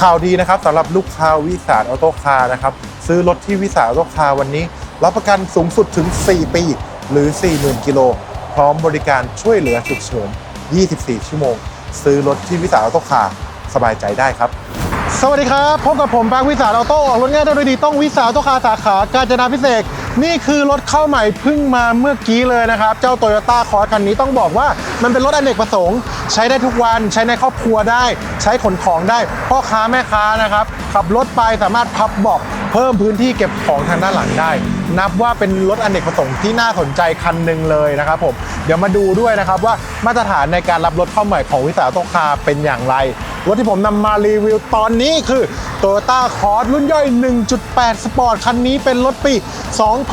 ข่าวดีนะครับสำหรับลูกค้าวิสาออโต้คาร์นะครับซื้อรถที่วิสาออโต้คาร์วันนี้ รับประกันสูงสุดถึง 4 ปี หรือ 40,000 กิโล พร้อมบริการช่วยเหลือฉุกเฉิน 24 ชั่วโมง ซื้อรถที่วิสาออโต้คาร์สบายใจได้ครับ สวัสดีครับ พบกับผมปาร์วิสาออโต้ออกรถง่ายได้ด้วยดีต้องวิสาออโต้คาร์สาขากาญจนาพิเศษ นี่คือรถเข้าใหม่เพิ่งมาเมื่อกี้เลยนะครับ เจ้าโตโยต้าคอร์คันนี้ต้องบอกว่ามันเป็นรถอเนกประสงค์ ใช้ได้ทุกวันใช้ในครอบครัวได้ ใช้ขนของได้ พ่อค้าแม่ค้านะครับ ขับรถไปสามารถพับเบาะเพิ่มพื้นที่เก็บของทางด้านหลังได้ นับว่าเป็นรถอเนกประสงค์ที่น่าสนใจคันหนึ่งเลยนะครับผมเดี๋ยวมาดูด้วยนะครับว่ามาตรฐานในการรับรถเข้าใหม่ของวิสาหโตคาเป็นอย่างไร รถที่ผมนำมารีวิวตอนนี้คือ Toyota c o r s รุ่นย่อย 1.8 Sport คันนี้เป็นรถปี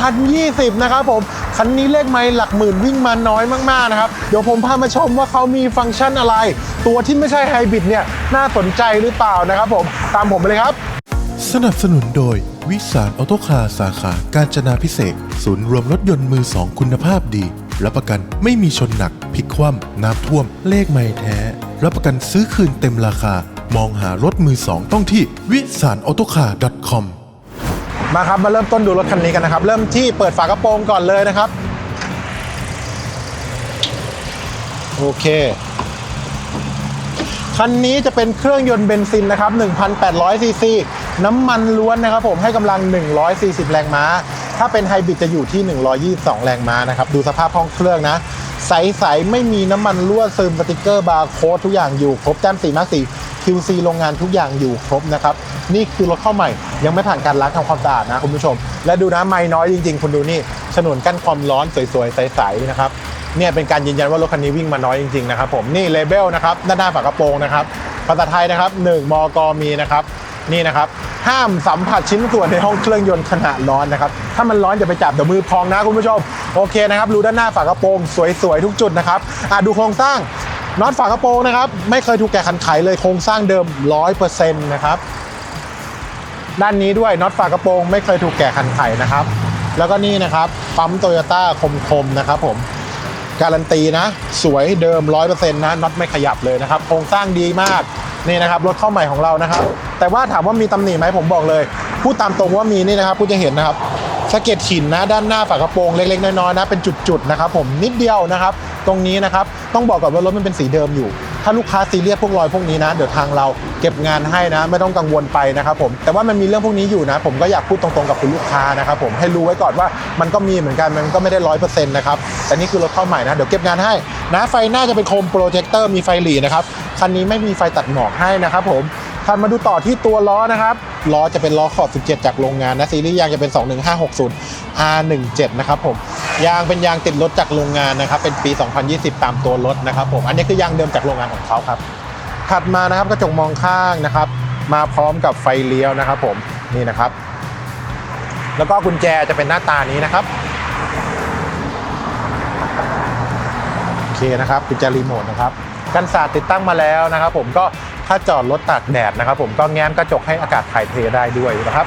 2020 นะครับผม คันนี้เลขไมล์หลักหมื่นวิ่งมาน้อยมากๆนะครับ เดี๋ยวผมพามาชมว่าเขามีฟังก์ชันอะไร ตัวที่ไม่ใช่ไฮบริดเนี่ยน่าสนใจหรือเปล่านะครับผม ตามผมไปเลยครับ สนับสนุนโดยวิสารออโตคาร์สาขา การจนาพิเศษ ศูนย์รวมรถยนต์มือสองคุณภาพดี รับประกันไม่มีชนหนักพลิกคว่ำน้ำท่วม เลขไม่แท้ รับประกันซื้อคืนเต็มราคา มองหารถมือสองต้องที่วิสารออโตคาร์ .com มาครับ มาเริ่มต้นดูรถคันนี้กันนะครับ เริ่มที่เปิดฝากระโปรงก่อนเลยนะครับ โอเค คันนี้จะเป็นเครื่องยนต์เบนซินนะครับ1,800ซีซีน้ำมันล้วนนะครับผมให้กำลัง 140 แรงม้า ถ้าเป็นไฮบริดจะอยู่ที่ 122 แรงม้านะครับ ดูสภาพห้องเครื่องนะ ใส ๆ ไม่มีน้ำมันรั่วซึมสติกเกอร์บาร์โค้ดทุกอย่างอยู่ครบแต้มสีมากสี QC โรงงานทุกอย่างอยู่ครบนะครับ นี่คือรถเข้าใหม่ ยังไม่ผ่านการล้างทำความสะอาดนะคุณผู้ชม และดูนะไม่น้อยจริง ๆ คุณดูนี่ฉนวนกั้นความร้อนสวย ๆ ใส ๆ นะครับเนี่ยเป็นการยืนยันว่ารถคันนี้วิ่งมาน้อยจริง ๆ นะครับผมนี่เลเบลนะครับด้านหน้าฝากระโปรงนะครับภาษาไทยนะครับ1มกมีนะครับ นี่นะครับ ห้ามสัมผัสชิ้นส่วนในห้องเครื่องยนต์ขณะร้อนนะครับ ถ้ามันร้อนอย่าไปจับเดี๋ยวมือพองนะคุณผู้ชม โอเคนะครับรูด้านหน้าฝากระโปรงสวยๆทุกจุดนะครับอะดูโครงสร้างน็อตฝากระโปรงนะครับ ไม่เคยถูกแกะขันไขเลยโครงสร้างเดิม 100%นะครับด้านนี้ด้วยน็อตฝากระโปรงไม่เคยถูกแกะขันไขนะครับ แล้วก็นี่นะครับปั๊มโตโยต้าคมๆนะครับผมการันตีนะ สวยเดิม 100%นะน็อตไม่ขยับเลยนะครับ โครงสร้างดีมาก นี่นะครับรถเข้าใหม่ของเรานะครับ แต่ว่าถามว่ามีตำหนิไหมผมบอกเลย พูดตามตรงว่ามีนี่นะครับคุณจะเห็นนะครับสะเก็ดหินนะด้านหน้าฝากระโปรงเล็กๆน้อยๆนะเป็นจุดๆนะครับผมนิดเดียวนะครับ ตรงนี้นะครับต้องบอกก่อนว่ารถมันเป็นสีเดิมอยู่ ถ้าลูกค้าซีเรียสพวกรอยพวกนี้นะเดี๋ยวทางเราเก็บงานให้นะ ไม่ต้องกังวลไปนะครับผมแต่ว่ามันมีเรื่องพวกนี้อยู่นะ ผมก็อยากพูดตรงๆกับคุณลูกค้านะครับผมให้รู้ไว้ก่อนว่ามันก็มีเหมือนกันมันก็ไม่ได้ร้อยเปอร์เซ็นต์นะครับแต่นี่คือรถเข้าใหม่นะเดี๋ยวเก็บงานให้นะไฟหน้าจะเป็นโคมโปรเจคเตอร์มีไฟหลีนะครับคันนี้ไม่มีไฟตัดหมอกให้นะครับผมถัดมาดูต่อที่ตัวล้อนะครับ ล้อจะเป็นล้อขอบ 17 จากโรงงานนะ ซีรีส์ยางจะเป็น 21560 R17 นะครับผม ยางเป็นยางติดรถจากโรงงานนะครับ เป็นปี 2020 ตามตัวรถนะครับผม อันนี้คือยางเดิมจากโรงงานของเขาครับ ถัดมานะครับกระจกมองข้างนะครับ มาพร้อมกับไฟเลี้ยวนะครับ ผม นี่นะครับ แล้วก็กุญแจจะเป็นหน้าตานี้นะครับ โอเคนะครับ กุญแจรีโมทนะครับ กันศาสตร์ติดตั้งมาแล้วนะครับ ผม ก็ถ้าจอดรถตากแดดนะครับ ผม ก็แง้มกระจกให้อากาศถ่ายเทได้ด้วยนะครับ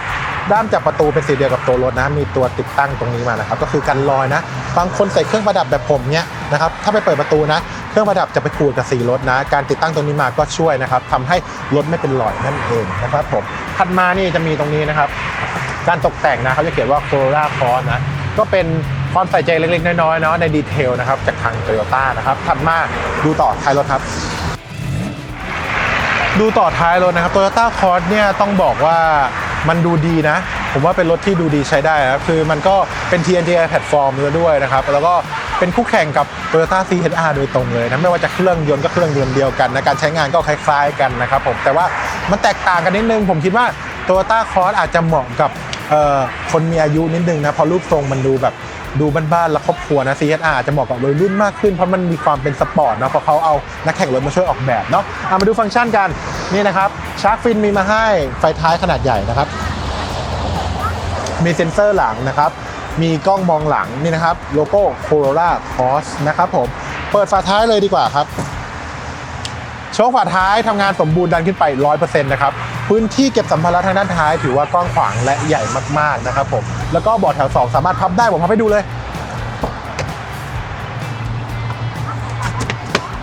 ด้ามจับประตูเป็นสีเดียวกับตัวรถนะ มีตัวติดตั้งตรงนี้มานะครับ ก็คือกันรอยนะ บางคนใส่เครื่องประดับแบบผมเนี้ยนะครับ ถ้าไปเปิดประตูนะ เครื่องประดับจะไปขูดกับสีรถนะ การติดตั้งตรงนี้มาก็ช่วยนะครับทำให้รถไม่เป็นรอยนั่นเองนะครับผม ถัดมานี่จะมีตรงนี้นะครับ การตกแต่งนะเขาจะเขียนว่า Corolla Cross นะ ก็เป็นความใส่ใจเล็กๆ น้อยๆเนาะในดีเทลนะครับจากทาง Toyota นะครับ ถัดมาดูต่อท้ายรถครับดูต่อท้ายรถนะครับ Toyota Cross เนี่ยต้องบอกว่า มันดูดีนะ ผมว่าเป็นรถที่ดูดีใช้ได้นะครับคือมันก็เป็น TNGI แพลตฟอร์มด้วยนะครับ แล้วก็เป็นคู่แข่งกับ Toyota CHR โดยตรงเลยนะไม่ว่าจะเครื่องยนต์ก็เครื่องยนต์เดียวกันนะการใช้งานก็คล้ายๆกันนะครับผมแต่ว่ามันแตกต่างกันนิดนึง ผมคิดว่า Toyota Cross อาจจะเหมาะกับคนมีอายุนิดนึงนะเพราะรูปทรงมันดูแบบ ดูบ้านๆและครอบครัวนะ CHR อาจจะเหมาะกับวัยรุ่นมากขึ้นเพราะมันมีความเป็นสปอร์ตเนาะเพราะเขาเอานักแข่งรถมาช่วยออกแบบเนาะเอามาดูฟังก์ชันกันนี่นะครับชาร์กฟินมีมาให้ไฟท้ายขนาดใหญ่นะครับ มีเซ็นเซอร์หลังนะครับ มีกล้องมองหลังนี่นะครับโลโก้ Corolla Cross นะครับผมเปิดฝาท้ายเลยดีกว่าครับโชคฝาท้ายทำงานสมบูรณ์ดันขึ้นไป 100%นะครับ พื้นที่เก็บสัมภาระทางด้านท้าย ถือว่ากว้างขวางและใหญ่มากๆนะครับผม แล้วก็เบาะแถว 2 สามารถพับได้ผมพับให้ดูเลย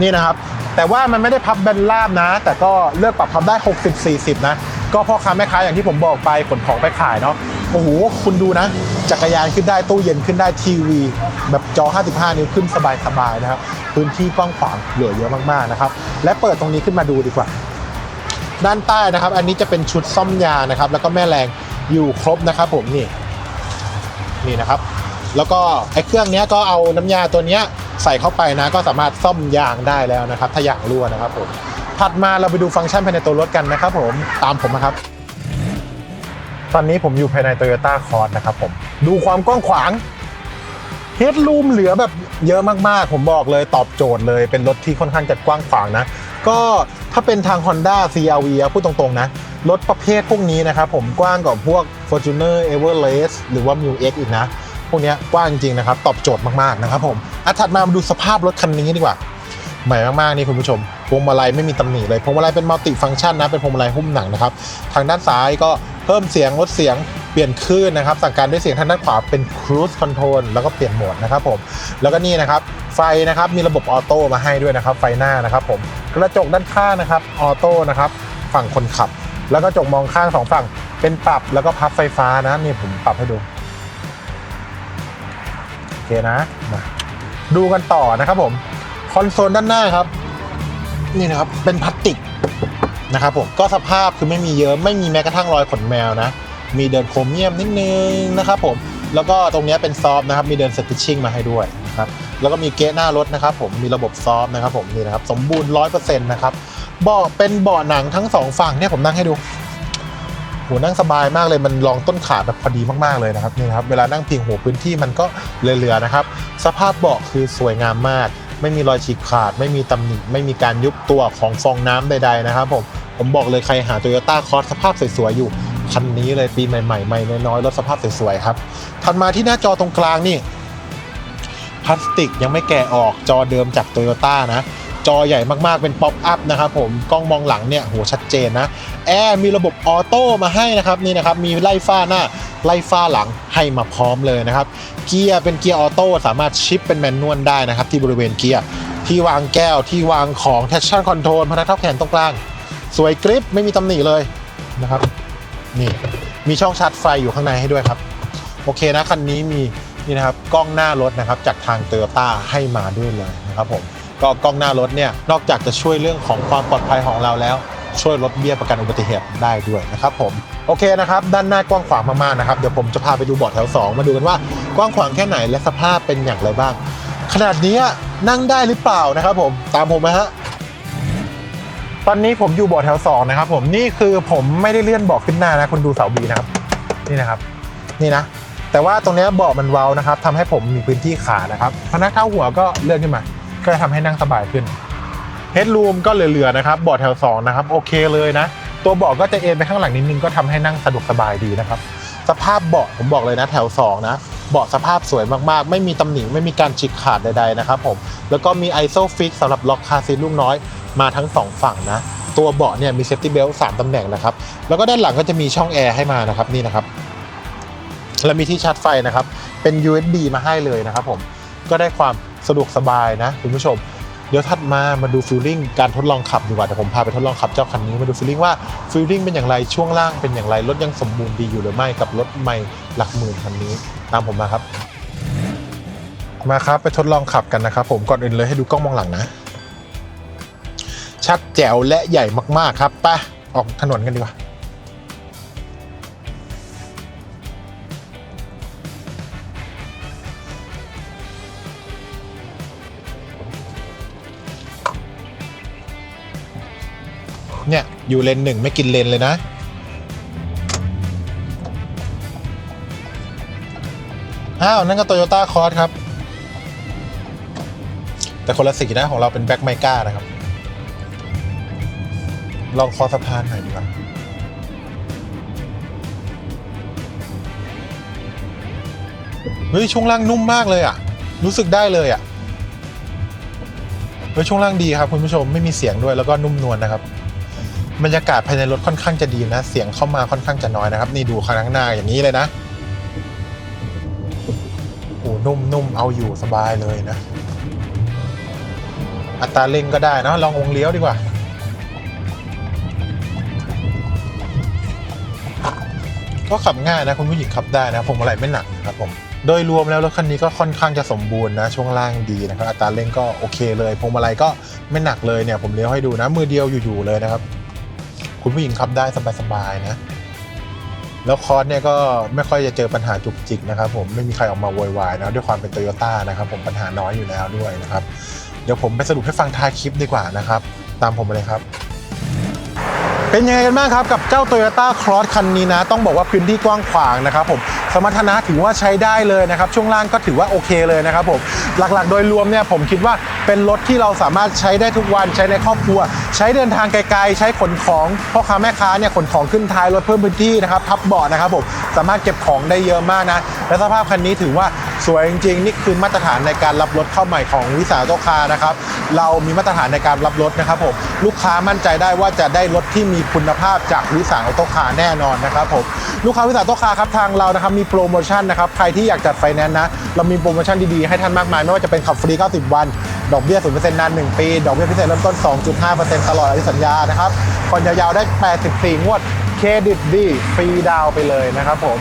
นี่นะครับ แต่ว่ามันไม่ได้พับแบนราบนะ แต่ก็เลือกปรับพับได้ 60 40 นะ ก็พ่อค้าแม่ค้าอย่างที่ผมบอกไปขนของไปขายเนาะโอ้โห คุณดูนะ จักรยานขึ้นได้ตู้เย็นขึ้นได้ทีวี แบบจอ 55 นิ้วขึ้นสบายๆนะครับ พื้นที่กว้างขวางเหลือเยอะมากๆนะครับ และเปิดตรงนี้ขึ้นมาดูดีกว่า ด้านใต้นะครับ อันนี้จะเป็นชุดซ่อมยานะครับ แล้วก็แม่แรงอยู่ครบนะครับผมนี่ นี่นะครับ แล้วก็ไอ้เครื่องนี้ก็เอาน้ำยาตัวนี้ใส่เข้าไปนะ ก็สามารถซ่อมยางได้แล้วนะครับ ถ้ายางรั่วนะครับผมถัดมาเราไปดูฟังก์ชันภายในตัวรถกันนะครับผมตามผมนะครับ ตอนนี้ผมอยู่ภายใน Toyota c o r s นะครับผมดูความกว้างขวางเฮดรูมเหลือแบบเยอะมากๆ ผมบอกเลยตอบโจทย์เลยเป็นรถที่ค่อนข้างจะกว้างขวางนะ ก็ถ้าเป็นทาง Honda CRV พูดตรงๆนะ รถประเภทพวกนี้นะครับผมกว้างกว่าพวก Fortuner Everest หรือว่า m u X อีกนะ พวกนี้กว้างจริงๆนะครับ ตอบโจทย์มากๆนะครับผมอะถัดมามาดูสภาพรถคันนี้ดีกว่า ใหม่มากๆนี่คุณผู้ชมพวงมาลัยไม่มีตำหนิเลยพวงมาลัยเป็นมัลติฟังก์ชันนะเป็นพวงมาลัยหุ้มหนังนะครับทางด้านซ้ายก็เพิ่มเสียงลดเสียง เปลี่ยนคลื่นนะครับสั่งการด้วยเสียงทางด้านขวาเป็น cruise control แล้วก็เปลี่ยนโหมดนะครับผมแล้วก็นี่นะครับไฟนะครับมีระบบออโต้มาให้ด้วยนะครับไฟหน้านะครับผมกระจกด้านข้างนะครับออโต้นะครับฝั่งคนขับ แล้วก็กระจกมองข้างสองฝั่งเป็นปรับแล้วก็พับไฟฟ้านะนี่ผมปรับให้ดูโอเคนะมาดูกันต่อนะครับผมคอนโซลด้านหน้าครับ นี่นะครับเป็นพลาสติกนะครับผมก็สภาพคือไม่มีเยอะไม่มีแม้กระทั่งรอยขนแมวนะ มีเดินโครเมียมนิดนึงนะครับผมแล้วก็ตรงนี้เป็นซอฟนะครับมีเดินสติชชิ่งมาให้ด้วยนะครับแล้วก็มีเกะหน้ารถนะครับผมมีระบบซอฟนะครับผมนี่นะครับสมบูรณ์ร้อยเปอร์เซ็นต์นะครับเบาะเป็นเบาะหนังทั้งสองฝั่งเนี่ยผมนั่งให้ดูโหนั่งสบายมากเลยมันรองต้นขาแบบพอดีมากๆเลยนะครับนี่นะครับเวลานั่งพิงหัวพื้นที่มันก็เหลือๆนะครับ สภาพเบาะคือสวยงามมาก ไม่มีรอยฉีกขาด ไม่มีตำหนิไม่มีการยุบตัวของฟองน้ำใด ๆ นะครับผมผมบอกเลยใครหา Toyota c o r s สภาพสวยๆอยู่ คันนี้เลยปีใหม่ๆใหม่น้อยๆรถสภาพสวยๆครับถัดมาที่หน้าจอตรงกลางนี่พลาสติกยังไม่แกะออกจอเดิมจาก Toyota นะจอใหญ่มากๆ เป็นป๊อปอัพนะครับผม กล้องมองหลังเนี่ยโหชัดเจนนะ แอร์มีระบบออโต้มาให้นะครับนี่นะครับ มีไล่ฟ้าหน้า ไล่ฟ้าหลังให้มาพร้อมเลยนะครับ เกียร์เป็นเกียร์ออโต้สามารถชิปเป็นแมนนวลได้นะครับ ที่บริเวณเกียร์ ที่วางแก้วที่วางของ traction control พนักเท้าแขนตรงกลาง สวยกริปไม่มีตำหนิเลยนะครับ นี่มีช่องชาร์จไฟอยู่ข้างในให้ด้วยครับ โอเคนะคันนี้มีนี่นะครับกล้องหน้ารถนะครับจากทางเตอร์ต้าให้มาด้วยเลยนะครับผมก็กล้องหน้ารถเนี่ยนอกจากจะช่วยเรื่องของความปลอดภัยของเราแล้ว ช่วยลดเบี้ยประกันอุบัติเหตุได้ด้วยนะครับผมโอเคนะครับ ด้านหน้ากว้างขวางมากๆนะครับเดี๋ยวผมจะพาไปดูเบาะแถว 2 มาดูกันว่ากว้างขวางแค่ไหนและสภาพเป็นอย่างไรบ้าง ขนาดนี้นั่งได้หรือเปล่านะครับผมตามผมมาฮะ ตอนนี้ผมอยู่เบาะแถว2นะครับผมนี่คือผมไม่ได้เลื่อนเบาะขึ้นหน้านะคุณดูเสาบีนะครับนี่นะครับ นี่นะ แต่ว่าตรงนี้เบาะมันเว้านะครับทำให้ผมมีพื้นที่ขานะครับพนักเท้าหัวก็เลื่อนขึ้นมา ก็จะทำให้นั่งสบายขึ้นเฮดรูมก็เหลือๆนะครับเบาะแถว2นะครับโอเคเลยนะ ตัวเบาะก็จะเอ็นไปข้างหลังนิดนึงก็ทำให้นั่งสะดวกสบายดีนะครับ สภาพเบาะผมบอกเลยนะแถว2นะเบาะสภาพสวยมากๆ ไม่มีตำหนิไม่มีการฉีกขาดใดๆนะครับผมแล้วก็มี ISO fix สำหรับล็อกคาร์ซีลูกน้อย มาทั้งสองฝั่งนะ ตัวเบาะเนี่ยมีเซฟตี้เบลต์สามตำแหน่งนะครับ แล้วก็ด้านหลังก็จะมีช่องแอร์ให้มานะครับนี่นะครับแล้วมีที่ชาร์จไฟนะครับ เป็น USB มาให้เลยนะครับผม ก็ได้ความสะดวกสบายนะคุณผู้ชม เดี๋ยวถัดมามาดูฟิลลิ่งการทดลองขับดีกว่าเดี๋ยวผมพาไปทดลองขับเจ้าคันนี้มาดูฟิลลิ่งว่าฟิลลิ่งเป็นอย่างไรช่วงล่างเป็นอย่างไรรถยังสมบูรณ์ดีอยู่หรือไม่กับรถใหม่หลักหมื่นคันนี้ ตามผมมาครับ มาครับไปทดลองขับกันนะครับผมก่อนอื่นเลยให้ดูกล้องมองหลังนะ ชัดแจ๋วและใหญ่มาก ๆ ครับไปออกถนนกันดีกว่า เนี่ย อยู่เลนหนึ่งไม่กินเลนเลยนะอ้าว นั่นก็โตโยต้าคอร์สครับ แต่คนละสีนะของเราเป็นแบ็คไมก้านะครับ ลองคอสะพานหน่อยดีกว่าเฮ้ยช่วงล่างนุ่มมากเลยอะ รู้สึกได้เลยอะเฮ้ยช่วงล่างดีครับคุณผู้ชมไม่มีเสียงด้วยแล้วก็นุ่มนวลนะครับ บรรยากาศภายในรถค่อนข้างจะดีนะ เสียงเข้ามาค่อนข้างจะน้อยนะครับ นี่ดูข้างหน้าอย่างนี้เลยนะโอ้นุ่มนุ่มเอาอยู่สบายเลยนะ อัตราเร่งก็ได้นะลองวงเลี้ยวดีกว่า ก็ขับง่ายนะคุณผู้หญิงขับได้นะพวงมาลัยไม่หนักครับผมโดยรวมแล้วรถคันนี้ก็ค่อนข้างจะสมบูรณ์นะช่วงล่างดีนะครับอัตราเร่งก็โอเคเลยพวงมาลัยก็ไม่หนักเลยเนี่ยผมเลี้ยวให้ดูนะมือเดียวอยู่ๆเลยนะครับ คุณผู้หญิงขับได้สบายๆนะแล้วคอร์สเนี่ยก็ไม่ค่อยจะเจอปัญหาจุกจิกนะครับผมไม่มีใครออกมาโวยวายนะด้วยความเป็นโตโยต้านะครับผมปัญหาน้อยอยู่แล้วด้วยนะครับ เดี๋ยวผมไปสรุปให้ฟังท้ายคลิปดีกว่านะครับ ตามผมมาเลยครับ เป็นยังไงกันบ้างครับกับเจ้า Toyota Cross คันนี้นะ ต้องบอกว่าพื้นที่กว้างขวางนะครับผมสมรรถนะถือว่าใช้ได้เลยนะครับ ช่วงล่างก็ถือว่าโอเคเลยนะครับผมหลักๆ โดยรวมเนี่ยผมคิดว่าเป็นรถที่เราสามารถใช้ได้ทุกวันใช้ในครอบครัว ใช้เดินทางไกลๆ ใช้ขนของพ่อค้าแม่ค้าเนี่ยขนของขึ้นท้ายรถเพิ่มพื้นที่นะครับพับเบาะนะครับผมสามารถเก็บของได้เยอะมากนะและสภาพคันนี้ถือว่า สวยจริงๆนี่คือมาตรฐานในการรับรถเข้าใหม่ของวิสาหกิจคานะครับเรามีมาตรฐานในการรับรถนะครับผมลูกค้ามั่นใจได้ว่าจะได้รถที่มีคุณภาพจากวิสาหกิจคาแน่นอนนะครับผมลูกค้าวิสาหกิจคาครับทางเรานะครับมีโปรโมชั่นนะครับใครที่อยากจัดไฟแนนซ์นะเรามีโปรโมชั่นดีๆให้ท่านมากมาย ไม่ว่าจะเป็นขับฟรี 90 วันดอกเบี้ย0%นาน 1 ปี ดอกเบี้ยพิเศษเริ่มต้น 2.5%ตลอดอายุสัญญานะครับผ่อนยาวๆได้ 84 งวด เครดิตดี ฟรีดาวน์ไปเลยนะครับผม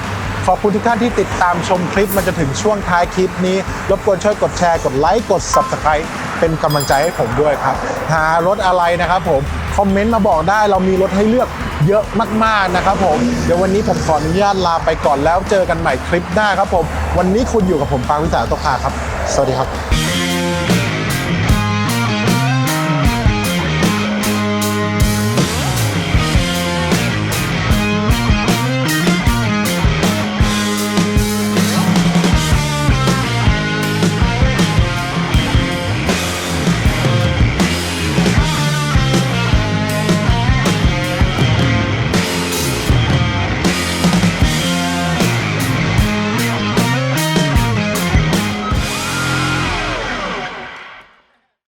ขอบคุณทุกท่านที่ติดตามชมคลิปมันจะถึงช่วงท้ายคลิปนี้ รบกวนช่วยกดแชร์ กดไลค์กด Subscribe เป็นกำลังใจให้ผมด้วยครับ หารถอะไรนะครับผม คอมเมนต์มาบอกได้เรามีรถให้เลือกเยอะมากๆนะครับผม เดี๋ยววันนี้ผมขออนุญาตลาไปก่อนแล้วเจอกันใหม่คลิปหน้าครับผม วันนี้คุณอยู่กับผมปางวิสาตกาครับ สวัสดีครับ